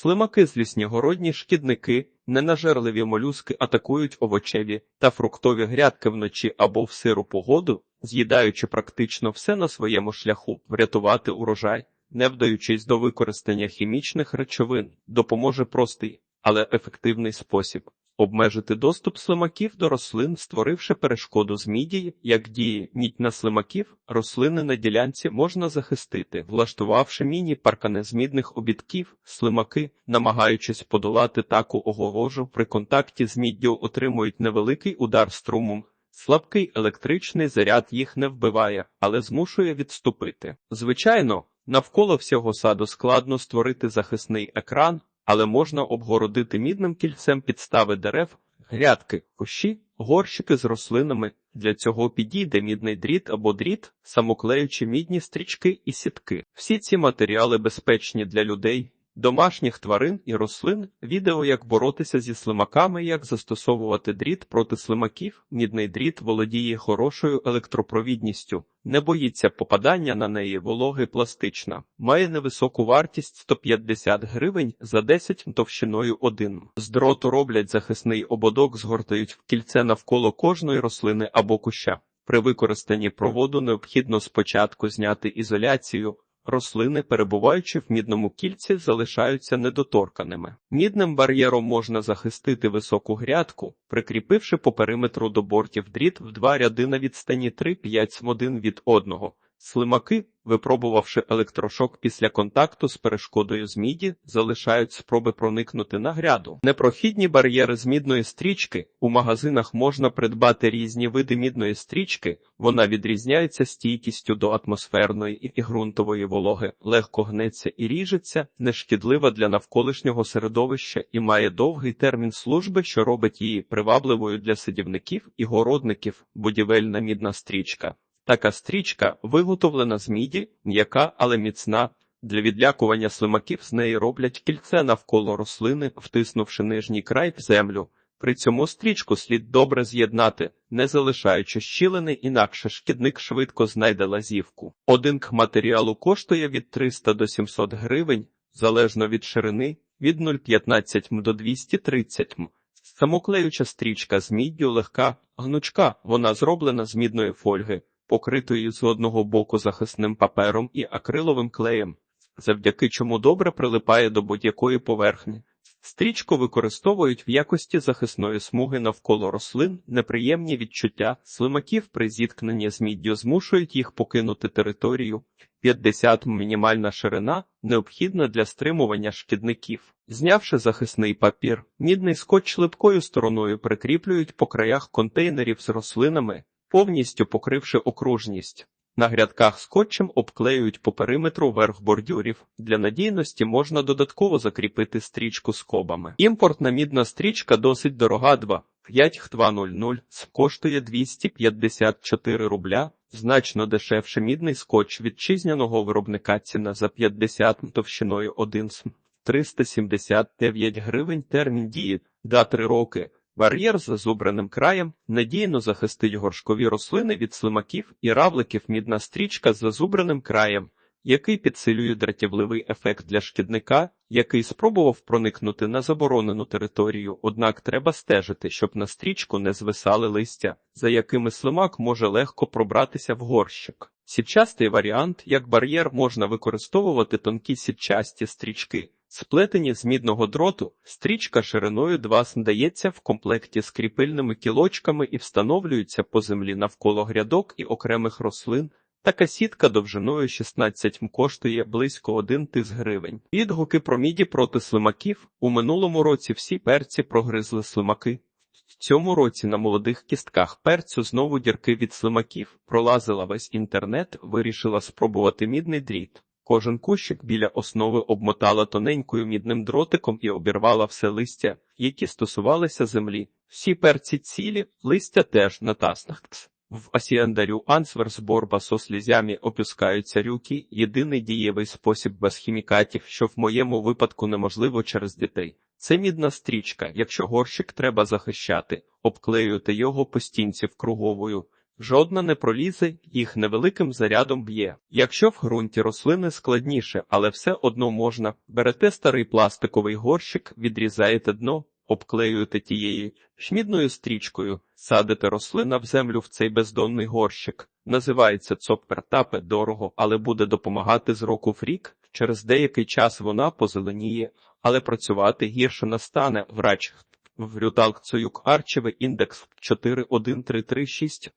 Слимаки зліснігородні шкідники, ненажерливі молюски атакують овочеві та фруктові грядки вночі або в сиру погоду, з'їдаючи практично все на своєму шляху, врятувати урожай, не вдаючись до використання хімічних речовин, допоможе простий, але ефективний спосіб. Обмежити доступ слимаків до рослин, створивши перешкоду з мідії, як діє мідь на слимаків, рослини на ділянці можна захистити, влаштувавши міні-паркани з мідних обідків, слимаки, намагаючись подолати таку огорожу, при контакті з міддю отримують невеликий удар струмом. Слабкий електричний заряд їх не вбиває, але змушує відступити. Звичайно, навколо всього саду складно створити захисний екран, але можна обгородити мідним кільцем підстави дерев, грядки, кущі, горщики з рослинами. Для цього підійде мідний дріт або дріт, самоклеючі мідні стрічки і сітки. Всі ці матеріали безпечні для людей, домашніх тварин і рослин. Відео, як боротися зі слимаками, як застосовувати дріт проти слимаків. Мідний дріт володіє хорошою електропровідністю, не боїться попадання на неї вологи пластична, має невисоку вартість 150 гривень за 10 товщиною 1. З дроту роблять захисний ободок, згортають в кільце навколо кожної рослини або куща. При використанні проводу необхідно спочатку зняти ізоляцію. Рослини, перебуваючи в мідному кільці, залишаються недоторканими. Мідним бар'єром можна захистити високу грядку, прикріпивши по периметру до бортів дріт в два ряди на відстані 3-5 смодин від одного. Слимаки, випробувавши електрошок після контакту з перешкодою з міді, залишають спроби проникнути на гряду. Непрохідні бар'єри з мідної стрічки у магазинах можна придбати різні види мідної стрічки. Вона відрізняється стійкістю до атмосферної і ґрунтової вологи, легко гнеться і ріжеться, нешкідлива для навколишнього середовища і має довгий термін служби, що робить її привабливою для садівників і городників. Будівельна мідна стрічка. Така стрічка виготовлена з міді, м'яка, але міцна. Для відлякування слимаків з неї роблять кільце навколо рослини, втиснувши нижній край в землю. При цьому стрічку слід добре з'єднати, не залишаючи щілини, інакше шкідник швидко знайде лазівку. Один к матеріалу коштує від 300 до 700 гривень, залежно від ширини, від 0,15 м до 230 м. Самоклеюча стрічка з міддю легка, гнучка, вона зроблена з мідної фольги покритої з одного боку захисним папером і акриловим клеєм, завдяки чому добре прилипає до будь-якої поверхні. Стрічку використовують в якості захисної смуги навколо рослин, неприємні відчуття слимаків при зіткненні з міддю змушують їх покинути територію. 50 мінімальна ширина необхідна для стримування шкідників. Знявши захисний папір, мідний скотч липкою стороною прикріплюють по краях контейнерів з рослинами, повністю покривши окружність. На грядках скотчем обклеюють по периметру верх бордюрів. Для надійності можна додатково закріпити стрічку скобами. Імпортна мідна стрічка досить дорога 2. 5200 коштує 254 рубля, значно дешевше мідний скотч вітчизняного виробника ціна за 50 товщиною 1 см. 379 гривень термін дії, да 3 роки. Бар'єр з зазубреним краєм надійно захистить горшкові рослини від слимаків і равликів мідна стрічка з зазубреним краєм, який підсилює дратівливий ефект для шкідника, який спробував проникнути на заборонену територію, однак треба стежити, щоб на стрічку не звисали листя, за якими слимак може легко пробратися в горщик. Сітчастий варіант, як бар'єр, можна використовувати тонкі сітчасті стрічки. Сплетені з мідного дроту, стрічка шириною 2 см дається в комплекті з кріпильними кілочками і встановлюється по землі навколо грядок і окремих рослин. Така сітка довжиною 16 м коштує близько 1 тис гривень. Відгуки про міді проти слимаків у минулому році всі перці прогризли слимаки. В цьому році на молодих кістках перцю знову дірки від слимаків пролазила весь інтернет, вирішила спробувати мідний дріт. Кожен кущик біля основи обмотала тоненькою мідним дротиком і обірвала все листя, які стосувалися землі. Всі перці цілі, листя теж на таснах. В асіандарю ансверс борба со слізями опускаються рюки, єдиний дієвий спосіб без хімікатів, що в моєму випадку неможливо через дітей. Це мідна стрічка, якщо горщик треба захищати, обклеюйте його по стінці вкруговою. Жодна не пролізе, їх невеликим зарядом б'є. Якщо в ґрунті рослини складніше, але все одно можна, берете старий пластиковий горщик, відрізаєте дно, обклеюєте тією шмідною стрічкою, садите рослина в землю в цей бездонний горщик. Називається цоппертапе дорого, але буде допомагати з року в рік. Через деякий час вона позеленіє, але працювати гірше настане. Врач Врюталкцоюк Арчевий індекс 41336.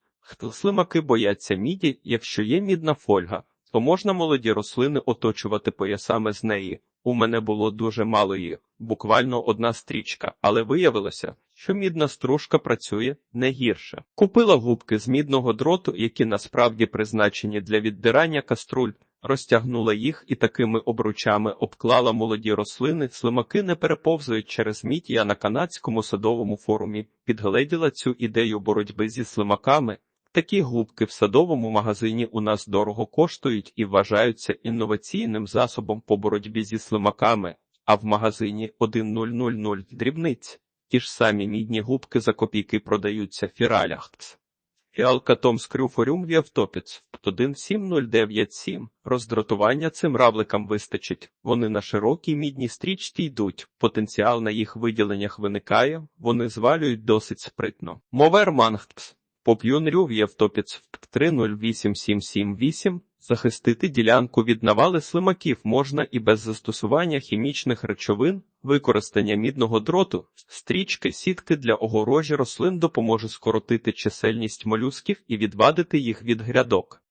Слимаки бояться міді, якщо є мідна фольга, то можна молоді рослини оточувати поясами з неї. У мене було дуже мало їх, буквально одна стрічка, але виявилося, що мідна стружка працює не гірше. Купила губки з мідного дроту, які насправді призначені для віддирання каструль, розтягнула їх і такими обручами обклала молоді рослини. Слимаки не переповзують через мідь. Я на канадському садовому форумі підгледіла цю ідею боротьби зі слимаками. Такі губки в садовому магазині у нас дорого коштують і вважаються інноваційним засобом по боротьбі зі слимаками, а в магазині 1000 дрібниць. Ті ж самі мідні губки за копійки продаються в фіралях. Фіалка Том Скрюфорюм Віавтопіц 17097. Роздратування цим равликам вистачить. Вони на широкій мідній стрічці йдуть. Потенціал на їх виділеннях виникає, вони звалюють досить спритно. Мовер Мангтс. Поп'юнрю В'євтопіц 308778. Захистити ділянку від навали слимаків можна і без застосування хімічних речовин, використання мідного дроту, стрічки, сітки для огорожі рослин допоможе скоротити чисельність молюсків і відвадити їх від грядок.